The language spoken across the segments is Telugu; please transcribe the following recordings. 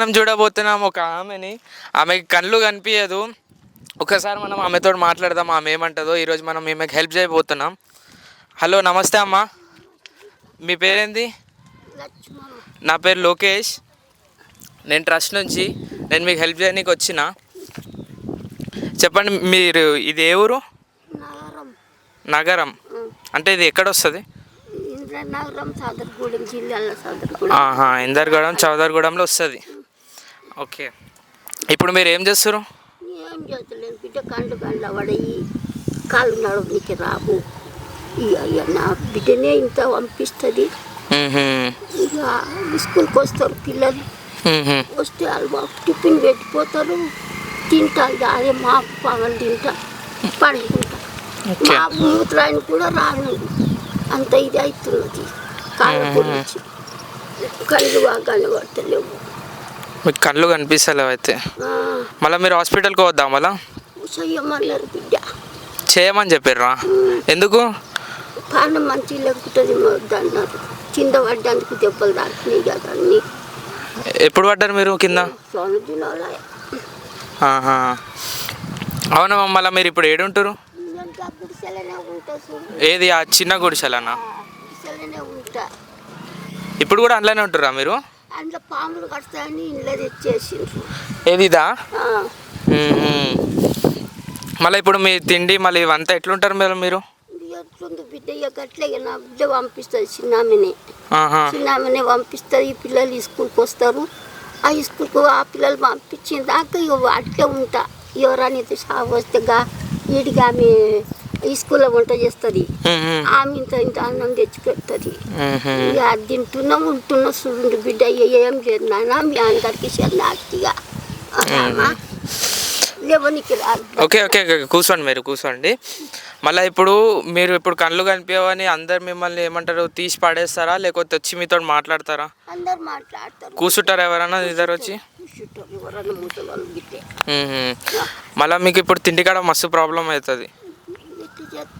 మనం చూడబోతున్నాం ఒక ఆమెని. ఆమెకి కళ్ళు కనిపించదు ఒకసారి మనం ఆమెతో మాట్లాడదాం ఆమె ఏమంటుందో. ఈరోజు మనం ఈమెకి హెల్ప్ చేయబోతున్నాం. హలో నమస్తే అమ్మా. మీ పేరేంది? నా పేరు లోకేష్. నేను ట్రస్ట్ నుంచి నేను మీకు హెల్ప్ చేయడానికి వచ్చిన. చెప్పండి మీరు ఇది ఏ ఊరు? నగరం. నగరం. అంటే ఇది ఎక్కడ వస్తుంది ఇంద్రనగరం జిల్లాలో ఇందర్గూడెం చౌదర్గూడెంలో వస్తుంది. ఓకే. ఇప్పుడు మీరు ఏం చేస్తారు? ఏం చేస్తలేను బిడ్డ కండ్లు కండ్ల పడయి కాళ్ళు నడవనికి రావు ఇక నా బిడ్డనే ఇంత పంపిస్తుంది. ఇక స్కూల్కి వస్తారు పిల్లలు. వస్తే వాళ్ళు టిఫిన్ పెట్టిపోతారు. తింటా ఇక అదే మా పగలు తింటా పడుకుంటా. మా మూత్రాన్ని కూడా రాను. అంత ఇది అవుతున్నది. కాళ్ళ గురించి కళ్ళు బాగా కనబడతలేవు. మీకు కళ్ళు కనిపిస్తలేవు అయితే. మళ్ళీ మీరు హాస్పిటల్కి వద్దా మళ్ళా? చేయమని చెప్పారా ఎందుకు? పానం మంచి లేకుంటుంది వద్దన్నారు కింద పడ్డానికి దెబ్బలు తాకినాయి కదా అన్ని. ఎప్పుడు పడ్డారు మీరు కింద? అవునా మళ్ళీ మీరు ఇప్పుడు ఏడుంటారు ఏది ఆ చిన్న గుడిసెలనా? ఇప్పుడు కూడా అందులోనే ఉంటారా మీరు? అందులో పాములు కడతాయని ఇంట్లో తెచ్చేసిండ్రు. ఏది ఇదా ఆ, మ్మ్హ్మ్. మళ్ళీ ఇప్పుడు మీ తిండి మళ్ళీ ఇవంతా ఎట్లుంటారు మీరు మీరు? ఎట్లుంది బిడ్డ? గట్లే నా బిడ్డ పంపిస్తుంది చిన్నామెనే. చిన్నామెనే పంపిస్తుంది స్కూల్కి స్కూల్కి వస్తారు. ఆ స్కూల్కి ఆ పిల్లలు పంపించిన దాకా ఇక అట్లే ఉంటా. ఎవరైనా సాగు వస్తే గా ఈడిగా ఆమె ఈ స్కూల్లో వంట చేస్తుంది. ఆమె ఇంత ఇంత అన్నం తెచ్చి పెడుతుంది. ఇక అది తింటున్నా ఉంటున్నా చూడండి బిడ్డ ఏం లేదు నాన్న మీ అందరికి రాదు ఓకే ఓకే ఓకే, కూర్చోండి మీరు కూర్చోండి మళ్ళీ ఇప్పుడు మీరు ఇప్పుడు కళ్ళు కనిపించవని అందరు మిమ్మల్ని ఏమంటారు తీసి పడేస్తారా? లేకపోతే వచ్చి మీతో మాట్లాడతారా? అందరు మాట్లాడతారు. కూర్చుంటారా ఎవరైనా ఇద్దరు వచ్చి. మళ్ళీ మీకు ఇప్పుడు తిండి కాడ మస్తు ప్రాబ్లం అవుతుంది.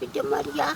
బిడ్డ మరియా?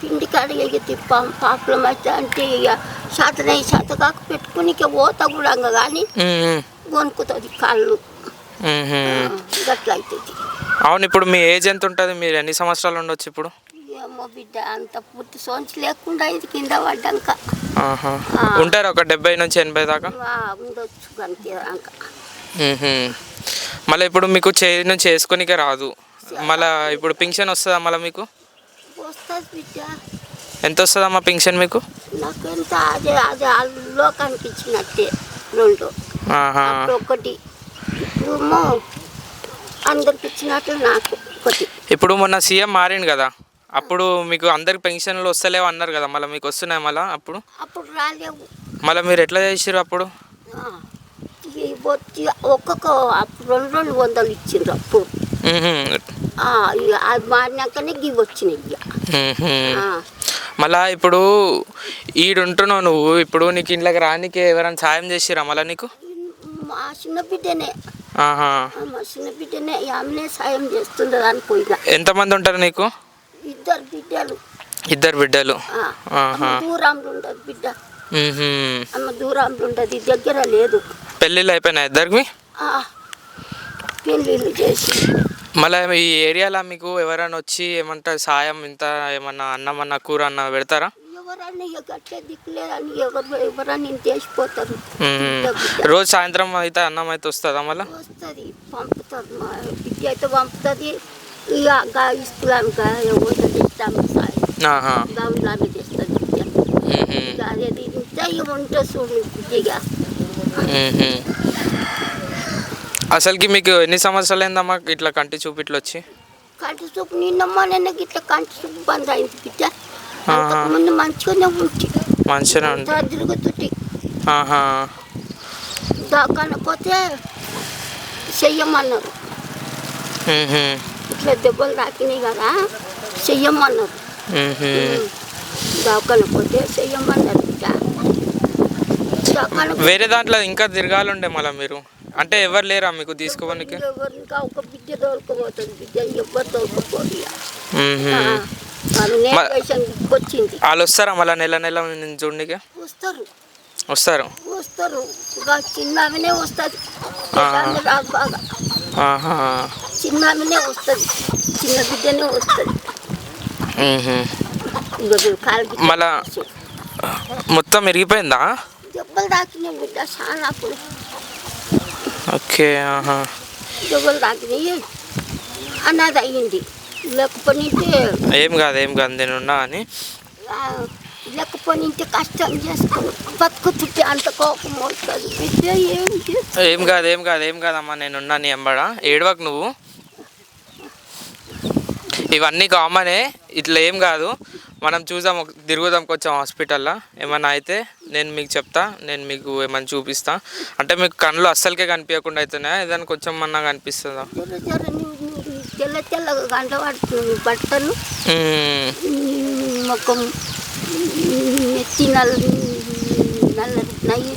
పిండి కాడికి తిప్పాం. పాపలం అయితే అంటే ఇక శాతనై శాత కాక పెట్టుకుని ఇక పోత కూడా కానీ. వణుకుతుంది కాళ్ళు. మ్మ్హ్మ్. గట్ల అవుతుంది అవును ఇప్పుడు మీ ఏజ్ ఎంత ఉంటుంది? మీరు ఎన్ని సంవత్సరాలు ఉండొచ్చు ఇప్పుడు? ఏమో బిడ్డ అంత పూర్తి సోంచి లేకుండా ఇది కింద పడ్డాక. ఉంటారు ఒక డెబ్బై నుంచి ఎనభై దాకా? ఉండొచ్చు. మళ్ళీ ఇప్పుడు మీకు చేయి నుంచి వేసుకొనికే రాదు. మళ్ళీ ఇప్పుడు పింఛన్ వస్తుందా మళ్ళీ మీకు? ఎంత వస్తుందమ్మా పింఛన్ మీకు? అదే అదే రెండు. ఒకటి. ఇప్పుడేమో అందరికి ఇచ్చినట్లు నాకు ఒకటి. ఇప్పుడు మొన్న సీఎం మారిండు కదా. అప్పుడు మీకు అందరికి పెన్షన్లు వస్తలేవు అన్నారు కదా. మళ్ళీ మీకు వస్తున్నాయి మళ్ళీ అప్పుడు? అప్పుడు రాలేవు. మళ్ళీ మీరు ఎట్లా చేసిర్రు అప్పుడు? వచ్చి ఒక్కొక్క రెండు రెండు వందలు ఇచ్చిండ్రు అప్పుడు. అది మారినాకనే ఇవి వచ్చినాయి మళ్ళా ఇప్పుడు ఈడుంటున్నావు నువ్వు ఇప్పుడు నీకు ఇంట్లోకి రానికి ఎవరైనా సాయం చేసిరా మళ్ళీ నీకు? మా చిన్న బిడ్డనే. మా చిన్న బిడ్డనే ఆమెనే సాయం చేస్తుంది ఇక ఎంతమంది ఉంటారు నీకు? ఇద్దరు బిడ్డలు. ఇద్దరు బిడ్డలు. దూరంలో ఉండదు బిడ్డ. అమ్మ దూరంలో ఉండదు దగ్గర లేదు. పెళ్ళిళ్ళు అయిపోయినాయి ఇద్దరికి? పెళ్ళిళ్ళు చేసి. మళ్ళీ ఈ ఏరియాలో మీకు ఎవరైనా వచ్చి ఏమంటారు సాయం ఇంత ఏమన్నా అన్నం అన్న కూర అన్న పెడతారా? ఎవరన్నా ఇక గట్టే దిక్కులేదని ఎవరు ఎవరన్నా రోజు సాయంత్రం అయితే అన్నం అయితే వస్తుందా మళ్ళీ? వస్తుంది పంపుతుంది మా బిడ్డ అయితే పంపుతుంది. ఇక ఎవరు తెస్తాము సాయం. తెస్తుంది. ఇక అదే ఇంత ఇక ఉంటుంది చూడు బిడ్డగా. అసలుకి మీకు ఎన్ని సంవత్సరాలు అయిందమ్మా ఇట్లా కంటి చూపు ఇట్లా వచ్చి? కంటి చూపు నిన్నమ్మ నిన్న గిట్ల కంటి చూపు బంద్ అయింది బిడ్డ. అంతకుముందు మంచిగానే ఉంది ఆహా. దాకాన పోతే చెయ్యమన్నారు. ఇట్లా దెబ్బలు తాకినాయి కదా చెయ్యమన్నారు. మ్మ్హ్మ్. దాకాన పోతే చెయ్యమన్నారు బిడ్డ. వేరే దాంట్లో ఇంకా తిరగాలండే మళ్ళీ మీరు? అంటే ఎవరు లేరా మీకు తీసుకోవడానికి? ఇంకా ఒక బిడ్డ ఎవరు. ఆ, వాళ్ళు నేషన్ వచ్చింది. వాళ్ళు వస్తారా మళ్ళీ నెల నెల చూడడానికి వస్తారు. వస్తారు. వస్తారు. ఇక చిన్న ఆమెనే వస్తుంది రాదు బాగా. ఆహా. చిన్న ఆమెనే వస్తుంది. చిన్న బిడ్డనే వస్తుంది. మళ్ళా మొత్తం విరిగిపోయిందా దెబ్బలు తాకినాయి బిడ్డ. చాలా అప్పుడు ఓకే ఆహా. దెబ్బలు తాకినాయి అన్నది అయ్యింది లేకపోతే ఏం కాదు ఏం కాదు నేను ఉన్నా అని. లేకపోతే కష్టం చేసుకుని బతుకుతుంటే అంత కోపం వస్తుంది. ఏం ఏం కాదు ఏం కాదు ఏం కాదమ్మా నేను ఉన్నా నీ ఎంబడ ఏడవకు నువ్వు. ఇవన్నీ కామనే ఇట్లా ఏం కాదు. మనం చూద్దాం తిరుగుదాం కొంచెం హాస్పిటల్లో ఏమన్నా అయితే నేను మీకు చెప్తా నేను మీకు ఏమైనా చూపిస్తా. అంటే మీకు కళ్ళు అస్సలకే కనిపించకుండా అవుతున్నాయా ఏదైనా కొంచెం అన్నా కనిపిస్తుందా? తెల్ల తెల్లగా గంట పడుతుంది బట్టలు మ్మ్. ఈ ముఖం ఈ నెత్తి నల్ల నల్ల నయ్యి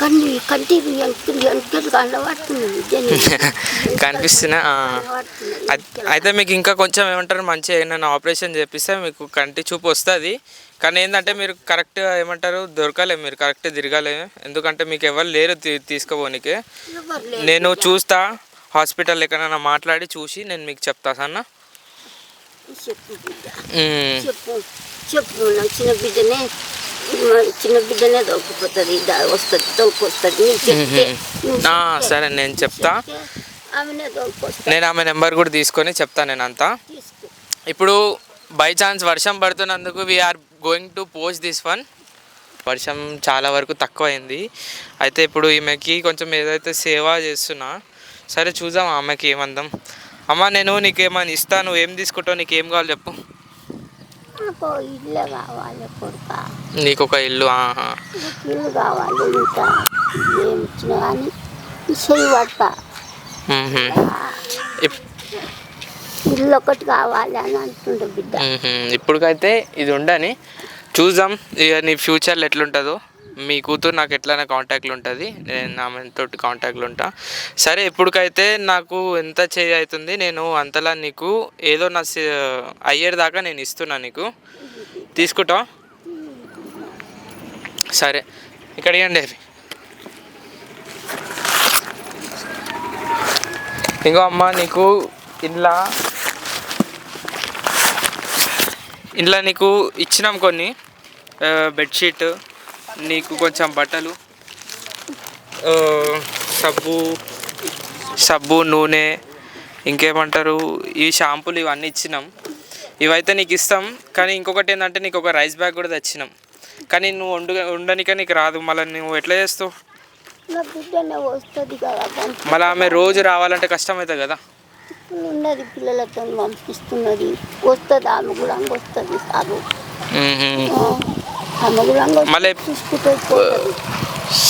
కంటి కనిపిస్తున్నా అయితే మీకు ఇంకా కొంచెం ఏమంటారు మంచిగా ఏమైనా ఆపరేషన్ చేపిస్తే మీకు కంటి చూపు వస్తుంది. కానీ ఏంటంటే మీరు కరెక్ట్ ఏమంటారు దొరకలే మీరు కరెక్ట్ తిరగలే ఎందుకంటే మీకు ఎవరు లేరు తీ- తీసుకుపోనీకి నేను చూస్తా హాస్పిటల్ ఎక్కడైనా మాట్లాడి చూసి నేను మీకు చెప్తా సన్న చెప్పు. చెప్పు చెప్పు చిన్న బిడ్డనే. చిన్న బిడ్డనే దొరికిపోతుంది వస్తుంది దొరికొస్తుంది నీకు చెప్తే సరే నేను చెప్తా. చెప్తే ఆమెనే దొరికొస్తుంది నేను ఆమె నెంబర్ కూడా తీసుకొని చెప్తా నేను అంతా ఇప్పుడు బై ఛాన్స్ వర్షం పడుతున్నందుకు we're going to post this one వర్షం చాలా వరకు తక్కువైంది. అయితే ఇప్పుడు ఈమెకి కొంచెం ఏదైతే సేవ చేస్తున్నా సరే చూద్దాం ఆమెకి ఏమందాం. అమ్మ నేను నీకేమైనా ఇస్తాను ఏం తీసుకుంటావు నీకు ఏం కావాలి చెప్పు. నాకు ఇల్లు కావాలి కొడుక. నీకు ఒక ఇల్లు ఇల్లు కావాలి ఇంకా ఏం ఇచ్చినా కానీ చెయ్యి. ఇప్- ఇల్లు ఒకటి కావాలి అని అంటుండే బిడ్డ. మ్మ్హ్మ్. ఇప్పటికైతే ఇది ఉండని చూద్దాం. ఇక నీ ఫ్యూచర్లో ఎట్లుంటుందో. మీ కూతురు నాకు ఎట్లైనా కాంటాక్ట్లు ఉంటుంది నేను ఆమె తోటి కాంటాక్ట్లు ఉంటా. సరే ఇప్పటికైతే నాకు ఎంత చేయి అవుతుంది నేను అంతలా నీకు ఏదో నా సే- అయ్యేదాకా నేను ఇస్తున్నా నీకు. తీసుకుంటా సరే ఇక్కడ ఇవ్వండి అవి. ఇంకో అమ్మ నీకు ఇంట్లో ఇంట్లో నీకు ఇచ్చినాం కొన్ని బెడ్షీట్ నీకు కొంచెం బట్టలు సబ్బు సబ్బు నూనె ఇంకేమంటారు ఈ షాంపూలు ఇవన్నీ ఇచ్చినాం. ఇవైతే నీకు ఇస్తాం కానీ ఇంకొకటి ఏంటంటే నీకు ఒక రైస్ బ్యాగ్ కూడా తెచ్చినాం. కానీ నువ్వు వండు వండనిక నీకు రాదు మళ్ళీ నువ్వు ఎట్లా చేస్తావు? మళ్ళీ ఆమె రోజు రావాలంటే కష్టం అవుతుంది కదా ఉన్నది పిల్లలతో పంపిస్తున్నది. వస్తుంది ఆమె కూడా వస్తుంది సాగు మళ్ళీ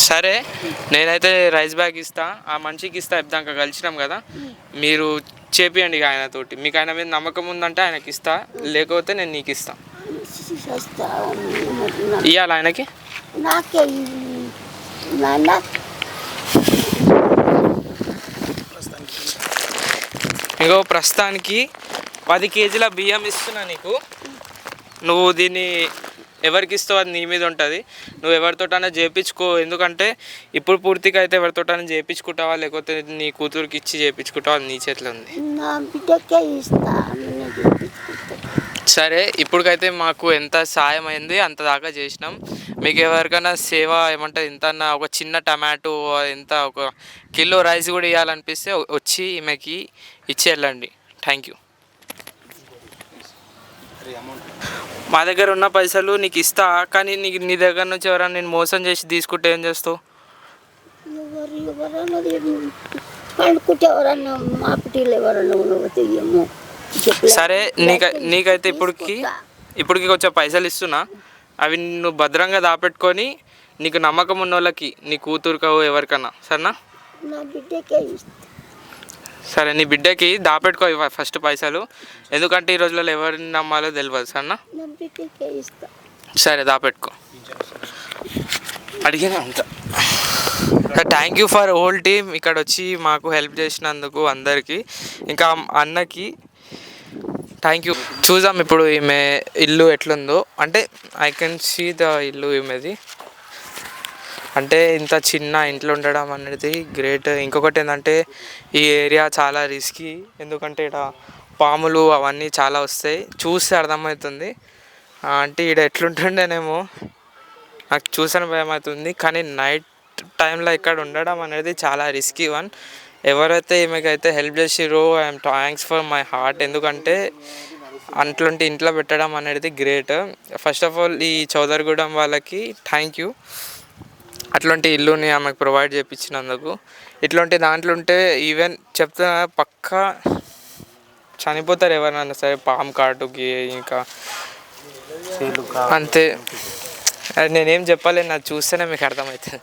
సరే నేనైతే రైస్ బ్యాగ్ ఇస్తా. ఆ మనిషికి ఇస్తా ఇద్దాక కలిసినాం కదా. మీరు చేపియండి ఇక ఆయనతోటి. మీకు ఆయన మీద నమ్మకం ఉందంటే ఆయనకి ఇస్తా. లేకపోతే నేను నీకు ఇస్తా. ఇవ్వాలి ఆయనకి? ఇంకో ప్రస్తుతానికి పది కేజీల బియ్యం ఇస్తున్నా నీకు. నువ్వు దీన్ని ఎవరికి ఇస్తావు అది నీ మీద ఉంటుంది. నువ్వు ఎవరితోటైనా చేయించుకో ఎందుకంటే ఇప్పుడు పూర్తిగా అయితే ఎవరితోటైనా చేయించుకుంటావా లేకపోతే నీ కూతురికి ఇచ్చి చేయించుకుంటావా అది నీ చేతిలో ఉంది. నా బిడ్డకే ఇస్తా. నేను చూపించుకుంటా. సరే ఇప్పటికైతే మాకు ఎంత సాయం అయింది అంత దాకా చేసినాం. మీకు ఎవరికైనా సేవ ఏమంటారు ఎంత అన్నా ఒక చిన్న టమాటో ఎంత ఒక కిలో రైస్ కూడా ఇవ్వాలనిపిస్తే వచ్చి ఈమెకి ఇచ్చి వెళ్ళండి థ్యాంక్ యూ మా దగ్గర ఉన్న పైసలు నీకు ఇస్తా కానీ నీకు నీ దగ్గర నుంచి ఎవరైనా నేను మోసం చేసి తీసుకుంటే ఏం చేస్తావు. సరే నీక నీకైతే ఇప్పటికి. ఇప్పటికి కొంచెం పైసలు ఇస్తున్నా. అవి నువ్వు భద్రంగా దాపెట్టుకొని నీకు నమ్మకం ఉన్న వాళ్ళకి నీ కూతురుకో ఎవరికన్నా సరేనా? నా బిడ్డకే ఇస్తా. సరే నీ బిడ్డకి దాపెట్టుకో ఇవ్వ ఫస్ట్ పైసలు. ఎందుకంటే ఈ రోజులలో ఎవరిని నమ్మాలో తెలియదు సరేనా? నా బిడ్డకే ఇస్తా. సరే దాపెట్టుకో. అడిగినా అంత? Thank you for whole team ఇక్కడ వచ్చి మాకు హెల్ప్ చేసినందుకు అందరికీ. ఇంకా అన్నకి థ్యాంక్ యూ చూద్దాం ఇప్పుడు ఈమె ఇల్లు ఎట్లుందో. అంటే ఐ కెన్ సీ ద ఇల్లు ఈమెది. అంటే ఇంత చిన్న ఇంట్లో ఉండడం అనేది గ్రేట్. ఇంకొకటి ఏంటంటే ఈ ఏరియా చాలా రిస్కీ ఎందుకంటే ఇక్కడ పాములు అవన్నీ చాలా వస్తాయి. చూస్తే అర్థమవుతుంది. అంటే ఇక్కడ ఎట్లుంటుండేనేమో నాకు చూసిన భయం అవుతుంది కానీ నైట్ టైంలో ఇక్కడ ఉండడం అనేది చాలా రిస్కీ వన్ ఎవరైతే ఈమెకైతే హెల్ప్ చేసిరో I'm thanks for my heart ఎందుకంటే అట్లాంటి ఇంట్లో పెట్టడం అనేది గ్రేట్ ఫస్ట్ ఆఫ్ ఆల్ ఈ చౌదరిగూడెం వాళ్ళకి థ్యాంక్ యూ అట్లాంటి ఇల్లుని ఆమెకు ప్రొవైడ్ చేయించినందుకు ఇట్లాంటి దాంట్లో ఉంటే ఈవెన్ చెప్తున్నా పక్కా చనిపోతారు ఎవరైనా సరే పాము కాటుకి ఇంకా అంతే. నేనేం చెప్పలేను నాకు చూస్తేనే మీకు అర్థమవుతుంది